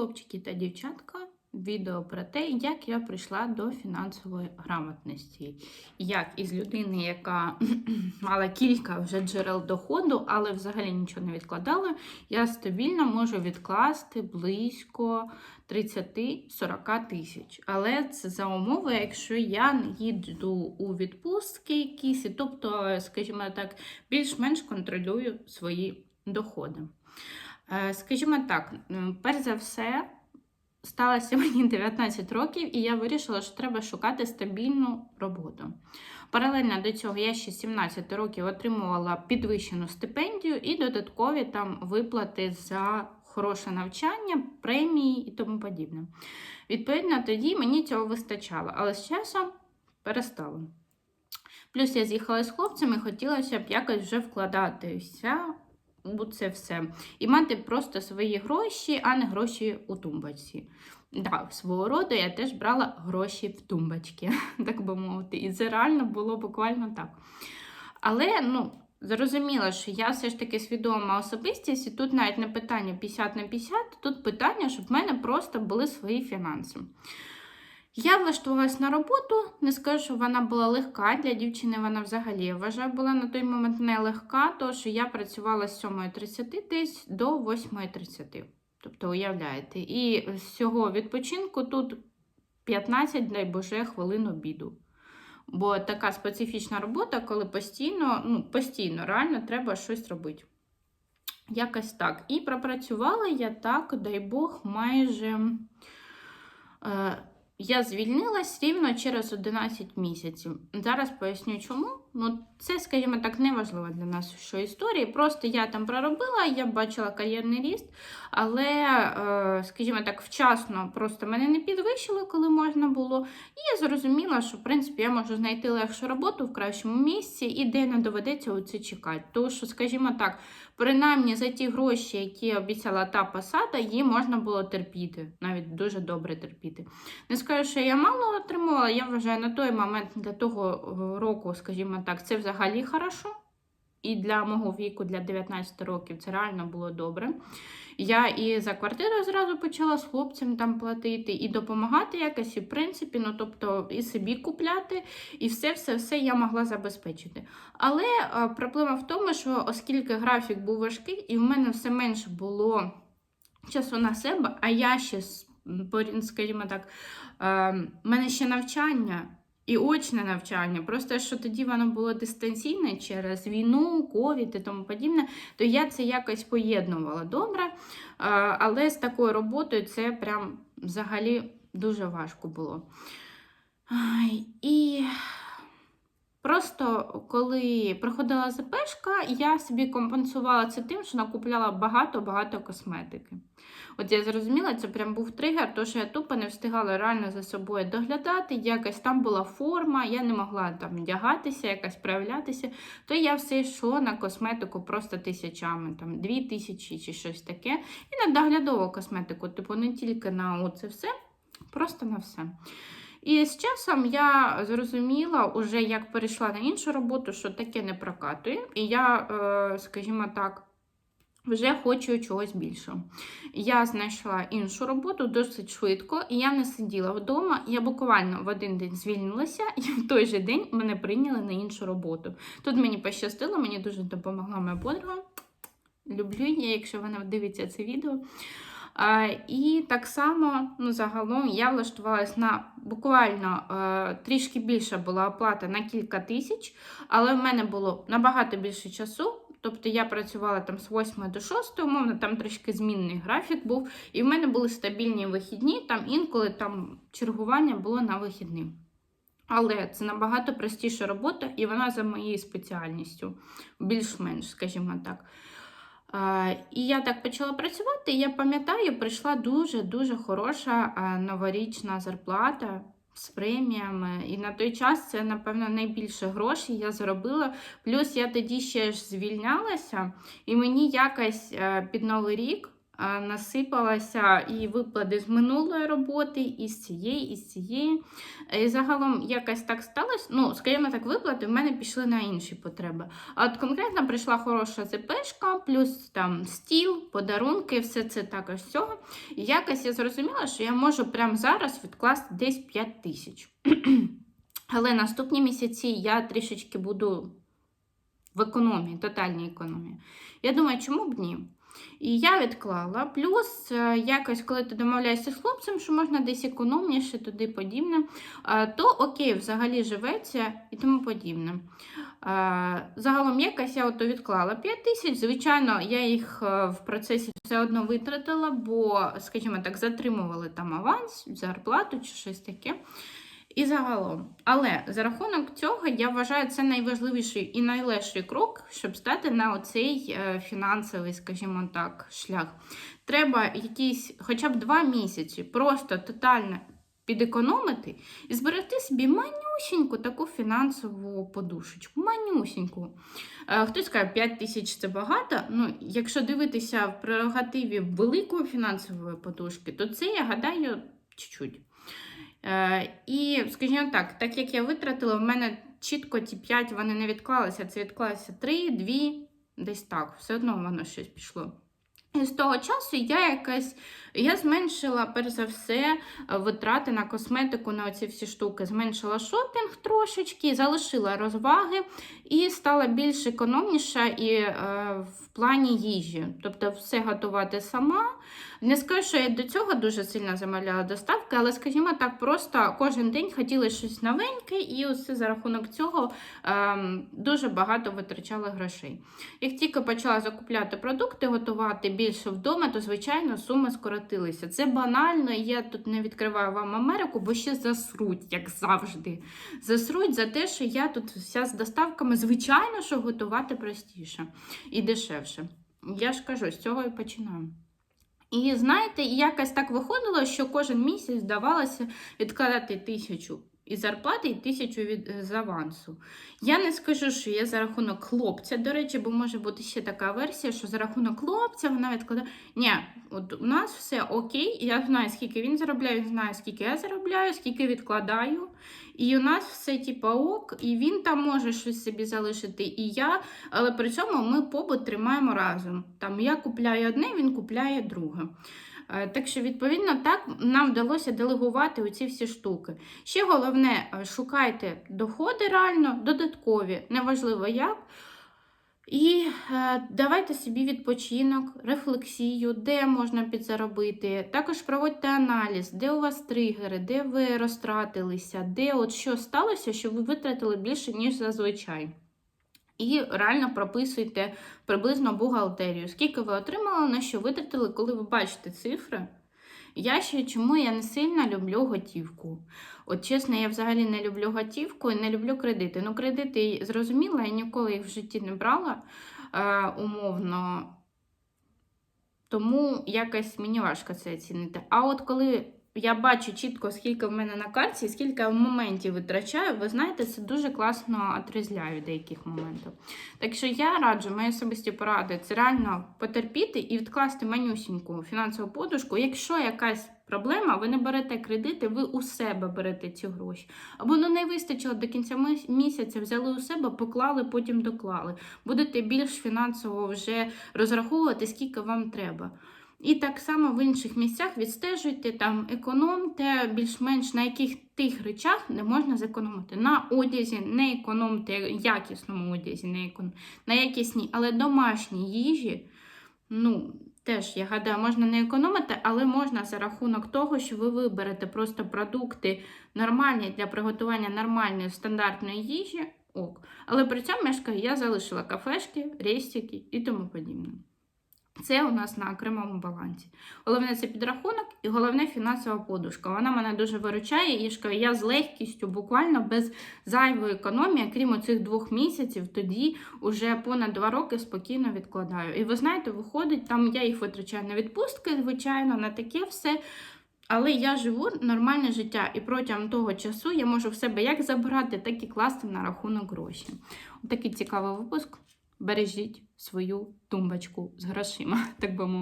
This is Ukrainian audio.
Хлопчики та дівчатка, відео про те, як я прийшла до фінансової грамотності. Як із людини, яка мала кілька вже джерел доходу, але взагалі нічого не відкладала, я стабільно можу відкласти близько 30-40 тисяч. Але це за умови, якщо я не їду у відпустки якісь, тобто, скажімо так, більш-менш контролюю свої доходи. Е, Скажімо так, перш за все, сталося мені 19 років, і я вирішила, що треба шукати стабільну роботу. Паралельно до цього я ще 17 років отримувала підвищену стипендію і додаткові там виплати за хороше навчання, премії і тому подібне. Відповідно, тоді мені цього вистачало, але з часом перестало. Плюс я з'їхала з хлопцями, хотілося б якось вже вкладатися це все. І мати просто свої гроші, а не гроші у тумбочці. Да, свого роду я теж брала гроші в тумбочки, так би мовити. І це реально було буквально так. Але, ну, зрозуміло, що я все ж таки свідома особистість, і тут навіть не питання 50 на 50, тут питання, щоб в мене просто були свої фінанси. Я влаштувалась на роботу, не скажу, що вона була легка. Для дівчини вона взагалі я вважаю, була на той момент не легка, тому що я працювала з 7.30 десь до 8.30. Тобто, уявляєте, і з цього відпочинку тут 15, дай Боже, хвилин обіду. Бо така специфічна робота, коли постійно, ну, постійно реально треба щось робити. Якось так. І пропрацювала я так, дай Бог, майже. Е, я звільнилась рівно через 11 місяців. Зараз поясню чому. Ну, це, скажімо так, не важливо для нас, що історії. Просто я там проробила, я бачила кар'єрний ріст, але, е, скажімо так, вчасно просто мене не підвищили, коли можна було. І я зрозуміла, що в принципі я можу знайти легшу роботу в кращому місці і де не доведеться оце чекати. Тому що, скажімо так, принаймні за ті гроші, які обіцяла та посада, її можна було терпіти, навіть дуже добре терпіти. Не скажу, що я мало отримувала, я вважаю, на той момент для того е, року, скажімо так, це взагалі хорошо. І для мого віку, для 19 років, це реально було добре. Я і за квартиру зразу почала з хлопцем там платити, і допомагати якось, і в принципі, ну тобто, і собі купляти, і все-все-все я могла забезпечити. Але а, проблема в тому, що оскільки графік був важкий, і в мене все менше було часу на себе, а я ще, скажімо так, в мене ще навчання. І очне навчання, просто що тоді воно було дистанційне через війну, ковід і тому подібне, то я це якось поєднувала добре. Але з такою роботою це прям взагалі дуже важко було. І просто коли приходила ЗПшка, я собі компенсувала це тим, що накупляла багато-багато косметики. От я зрозуміла, це прям був тригер, тому що я тупо не встигала реально за собою доглядати, якась там була форма, я не могла там вдягатися, якось проявлятися, то я все йшло на косметику просто тисячами, там дві тисячі чи щось таке. І на доглядову косметику, типу, не тільки на оце все, просто на все. І з часом я зрозуміла, уже як перейшла на іншу роботу, що таке не прокатує. І я, е, скажімо так, вже хочу чогось більшого. Я знайшла іншу роботу досить швидко, і я не сиділа вдома. Я буквально в один день звільнилася, і в той же день мене прийняли на іншу роботу. Тут мені пощастило, мені дуже допомогла моя подруга. Люблю її, якщо вона дивиться це відео. І так само, ну, загалом, я влаштувалась на буквально трішки більша була оплата на кілька тисяч, але в мене було набагато більше часу. Тобто я працювала там з 8 до 6, умовно, там трішки змінний графік був, і в мене були стабільні вихідні, там інколи там чергування було на вихідні. Але це набагато простіша робота, і вона за моєю спеціальністю, більш-менш, скажімо так. І я так почала працювати, і я пам'ятаю, прийшла дуже-дуже хороша новорічна зарплата з преміями. І на той час це, напевно, найбільше грошей я заробила. Плюс я тоді ще ж звільнялася, і мені якось під Новий рік е, насипалася і виплати з минулої роботи, і з цієї, і з цієї. І загалом якось так сталося. Ну, скажімо так, виплати в мене пішли на інші потреби. А от конкретно прийшла хороша ЗПшка, плюс там стіл, подарунки, все це також всього. І якось я зрозуміла, що я можу прямо зараз відкласти десь 5 тисяч. Але наступні місяці я трішечки буду в економії, тотальній економії. Я думаю, чому б ні? І я відклала. Плюс, е, якось, коли ти домовляєшся з хлопцем, що можна десь економніше, туди подібне, е, то окей, взагалі живеться і тому подібне. Е, Загалом якось я ото відклала 5 тисяч. Звичайно, я їх в процесі все одно витратила, бо, скажімо так, затримували там аванс, зарплату чи щось таке. І загалом. Але за рахунок цього я вважаю це найважливіший і найлегший крок, щоб стати на оцей е, фінансовий, скажімо так, шлях. Треба якісь хоча б два місяці просто тотально підекономити і зберегти собі манюсіньку таку фінансову подушечку. Манюсіньку. Е, Хтось каже, 5 тисяч це багато. Ну, якщо дивитися в прерогативі великої фінансової подушки, то це, я гадаю, чуть-чуть. Е, і, скажімо так, так як я витратила, в мене чітко ті 5 вони не відклалися, це відклалося 3, 2, десь так, все одно воно щось пішло. І з того часу я якась я зменшила, перш за все, е, витрати на косметику, на оці всі штуки. Зменшила шопінг трошечки, залишила розваги і стала більш економніша і е, в плані їжі. Тобто все готувати сама. Не скажу, що я до цього дуже сильно замовляла доставки, але, скажімо так, просто кожен день хотіли щось новеньке, і усе за рахунок цього ем, дуже багато витрачала грошей. Як тільки почала закупляти продукти, готувати більше вдома, то, звичайно, суми скоротилися. Це банально, і я тут не відкриваю вам Америку, бо ще засруть, як завжди. Засруть за те, що я тут вся з доставками, звичайно, що готувати простіше і дешевше. Я ж кажу, з цього і починаю. І знаєте, якось так виходило, що кожен місяць здавалося відкладати тисячу із зарплати і тисячу від з авансу. Я не скажу, що я за рахунок хлопця, до речі, бо може бути ще така версія, що за рахунок хлопця вона відкладає. Ні, от у нас все окей, я знаю, скільки він заробляє, він знає, скільки я заробляю, скільки відкладаю. І у нас все типу ок, і він там може щось собі залишити, і я, але при цьому ми побут тримаємо разом. Там я купляю одне, він купляє друге. Е, Так що, відповідно, так нам вдалося делегувати оці всі штуки. Ще головне, е, шукайте доходи реально, додаткові, неважливо як. І е, давайте собі відпочинок, рефлексію, де можна підзаробити. Також проводьте аналіз, де у вас тригери, де ви розтратилися, де от що сталося, що ви витратили більше, ніж зазвичай. І реально прописуйте приблизно бухгалтерію, скільки ви отримали, на що витратили, коли ви бачите цифри. Я ще чому я не сильно люблю готівку. От чесно, я взагалі не люблю готівку і не люблю кредити. Ну, кредити зрозуміло, я ніколи їх в житті не брала е, умовно. Тому якось мені важко це оцінити. А от коли я бачу чітко, скільки в мене на карті, скільки я в моменті витрачаю, ви знаєте, це дуже класно отрізляю деяких моментів. Так що я раджу, мої особисті поради, це реально потерпіти і відкласти манюсіньку фінансову подушку. Якщо якась проблема, ви не берете кредити, ви у себе берете ці гроші. Або ну не вистачило до кінця місяця, взяли у себе, поклали, потім доклали. Будете більш фінансово вже розраховувати, скільки вам треба. І так само в інших місцях відстежуйте, там економте більш-менш на яких тих речах не можна зекономити. На одязі не економте, якісному одязі, не економ... на якісній, але домашній їжі. Ну, теж, я гадаю, можна не економити, але можна за рахунок того, що ви виберете просто продукти нормальні для приготування нормальної стандартної їжі. Ок. Але при цьому кажу, я залишила кафешки, рестики і тому подібне. Це у нас на окремому балансі. Головне це підрахунок і головне фінансова подушка. Вона мене дуже виручає. І я з легкістю, буквально без зайвої економії, крім оцих двох місяців, тоді вже понад два роки спокійно відкладаю. І ви знаєте, виходить, там я їх витрачаю на відпустки, звичайно, на таке все. Але я живу нормальне життя, і протягом того часу я можу в себе як забирати, так і класти на рахунок гроші. Отакий цікавий випуск. Бережіть свою тумбочку з грошима, так би мовити.